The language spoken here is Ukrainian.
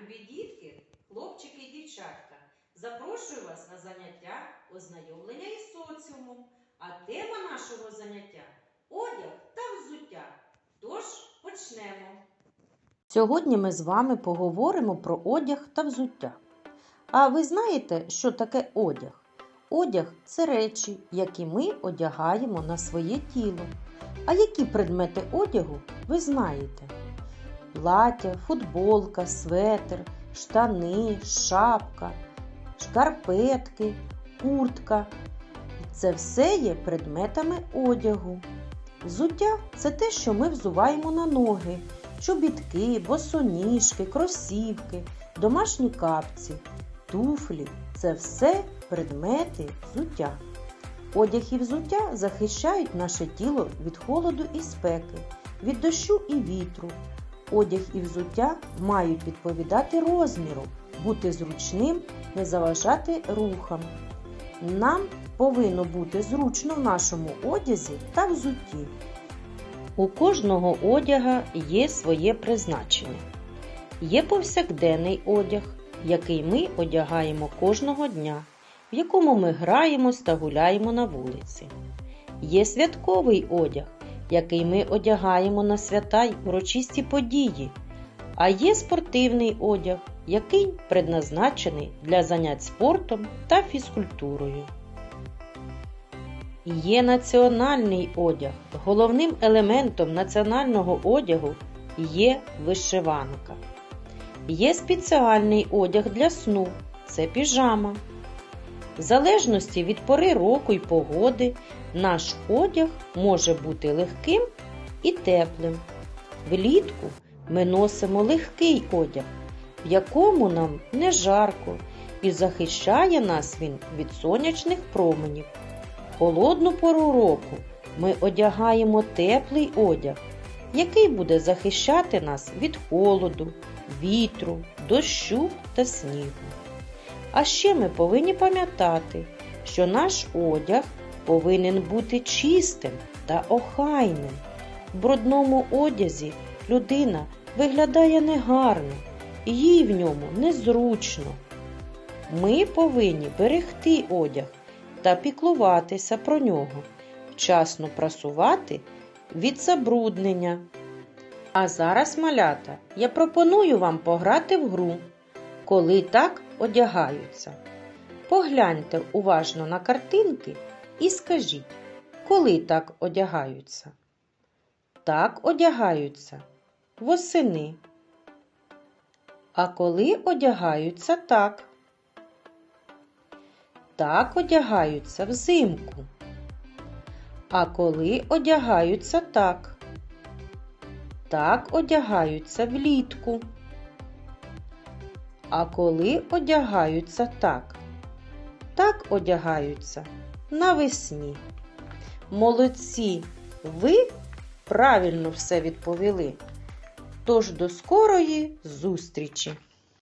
любі дітки, хлопчики і дівчатка. Запрошую вас на заняття ознайомлення із соціумом. А тема нашого заняття одяг та взуття. Тож почнемо. Сьогодні ми з вами поговоримо про одяг та взуття. А ви знаєте, що таке одяг? Одяг це речі, які ми одягаємо на своє тіло. А які предмети одягу ви знаєте? Плаття, футболка, светр, штани, шапка, шкарпетки, куртка. Це все є предметами одягу. Взуття це те, що ми взуваємо на ноги чобітки, босоніжки, кросівки, домашні капці, туфлі це все предмети взуття. Одяг і взуття захищають наше тіло від холоду і спеки, від дощу і вітру. Одяг і взуття мають відповідати розміру, бути зручним, не заважати рухам. Нам повинно бути зручно в нашому одязі та взутті. У кожного одяга є своє призначення. Є повсякденний одяг, який ми одягаємо кожного дня, в якому ми граємось та гуляємо на вулиці. Є святковий одяг, який ми одягаємо на свята й урочисті події. А є спортивний одяг, який предназначений для занять спортом та фізкультурою. Є національний одяг. Головним елементом національного одягу є вишиванка. Є спеціальний одяг для сну це піжама. В залежності від пори року й погоди, наш одяг може бути легким і теплим. Влітку ми носимо легкий одяг, в якому нам не жарко, і захищає нас він від сонячних променів холодну пору року ми одягаємо теплий одяг, який буде захищати нас від холоду, вітру, дощу та снігу. А ще ми повинні пам'ятати, що наш одяг повинен бути чистим та охайним. В брудному одязі людина виглядає негарно, і їй в ньому незручно. Ми повинні берегти одяг та піклуватися про нього, вчасно прасувати від забруднення. А зараз, малята, я пропоную вам пограти в гру, коли так одягаються. Погляньте уважно на картинки і скажіть, коли так одягаються. Так одягаються восени. А коли одягаються так? Так одягаються взимку. А коли одягаються так? Так одягаються влітку. А коли одягаються так? Так одягаються навесні. Молодці, ви правильно все відповіли. Тож до скорої зустрічі!